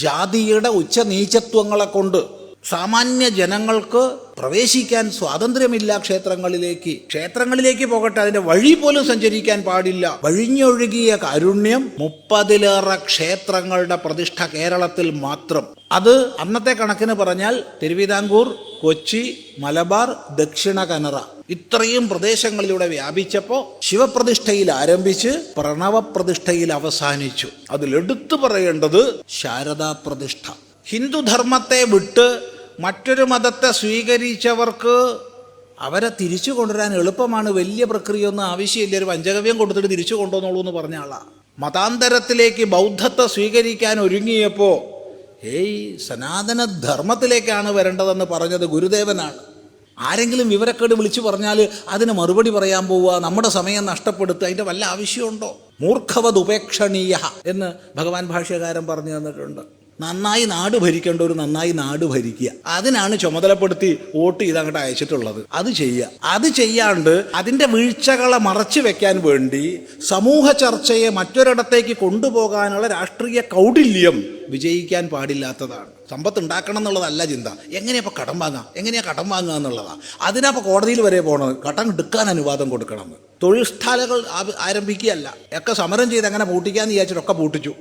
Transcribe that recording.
ജാതിയുടെ ഉച്ചനീചത്വങ്ങളെ കൊണ്ട് സാമാന്യ ജനങ്ങൾക്ക് പ്രവേശിക്കാൻ സ്വാതന്ത്ര്യമില്ല ക്ഷേത്രങ്ങളിലേക്ക്. ക്ഷേത്രങ്ങളിലേക്ക് പോകട്ടെ അതിന്റെ വഴി പോലും സഞ്ചരിക്കാൻ പാടില്ല. വഴിഞ്ഞൊഴുകിയ കാരുണ്യം മുപ്പതിലേറെ ക്ഷേത്രങ്ങളുടെ പ്രതിഷ്ഠ കേരളത്തിൽ മാത്രം. അത് അന്നത്തെ കണക്കിന് പറഞ്ഞാൽ തിരുവിതാംകൂർ കൊച്ചി മലബാർ ദക്ഷിണ കനറ. ഇത്രയും പ്രദേശങ്ങളിലൂടെ വ്യാപിച്ചപ്പോൾ ശിവപ്രതിഷ്ഠയിൽ ആരംഭിച്ച് പ്രണവപ്രതിഷ്ഠയിൽ അവസാനിച്ചു. അതിലെടുത്തു പറയേണ്ടത് ശാരദാ പ്രതിഷ്ഠ. ഹിന്ദുധർമ്മത്തെ വിട്ട് മറ്റൊരു മതത്തെ സ്വീകരിച്ചവർക്ക് അവരെ തിരിച്ചു കൊണ്ടുവരാൻ എളുപ്പമാണ്. വലിയ പ്രക്രിയയൊന്നും ആവശ്യമില്ല. ഒരു പഞ്ചഗവ്യം കൊടുത്തിട്ട് തിരിച്ചു കൊണ്ടുവന്നോളൂ എന്ന് പറഞ്ഞ ആളാ. മതാന്തരത്തിലേക്ക് ബൗദ്ധത്തെ സ്വീകരിക്കാൻ ഒരുങ്ങിയപ്പോൾ ഏയ് സനാതന ധർമ്മത്തിലേക്കാണ് വരേണ്ടതെന്ന് പറഞ്ഞത് ഗുരുദേവനാണ്. ആരെങ്കിലും വിവരക്കേട് വിളിച്ചു പറഞ്ഞാൽ അതിന് മറുപടി പറയാൻ പോവുക നമ്മുടെ സമയം നഷ്ടപ്പെടുത്തുക അതിന്റെ വല്ല ആവശ്യമുണ്ടോ? മൂർഖവത് ഉപേക്ഷണീയ എന്ന് ഭഗവാൻ ഭാഷ്യകാരൻ പറഞ്ഞു തന്നിട്ടുണ്ട്. നന്നായി നാട് ഭരിക്കേണ്ട ഒരു നന്നായി നാട് ഭരിക്കുക. അതിനാണ് ചുമതലപ്പെടുത്തി വോട്ട് ചെയ്ത് അങ്ങോട്ട് അയച്ചിട്ടുള്ളത്. അത് ചെയ്യുക. അത് ചെയ്യാണ്ട് അതിന്റെ വീഴ്ചകളെ മറച്ചു വെക്കാൻ വേണ്ടി സമൂഹ ചർച്ചയെ മറ്റൊരിടത്തേക്ക് കൊണ്ടുപോകാനുള്ള രാഷ്ട്രീയ കൗടില്യം വിജയിക്കാൻ പാടില്ലാത്തതാണ്. സമ്പത്ത് ഉണ്ടാക്കണം എന്നുള്ളതല്ല ചിന്ത. എങ്ങനെയപ്പോൾ കടം വാങ്ങാം? എങ്ങനെയാ കടം വാങ്ങുക എന്നുള്ളതാണ് അതിനപ്പോൾ കോടതിയിൽ വരെ പോകണത് കടം എടുക്കാൻ അനുവാദം കൊടുക്കണം തൊഴിൽ സ്ഥലങ്ങൾ ആരംഭിക്കുകയല്ല. ഒക്കെ സമരം ചെയ്ത് അങ്ങനെ പൂട്ടിക്കാന്ന് വിചാരിച്ചിട്ടൊക്കെ പൂട്ടിച്ചു.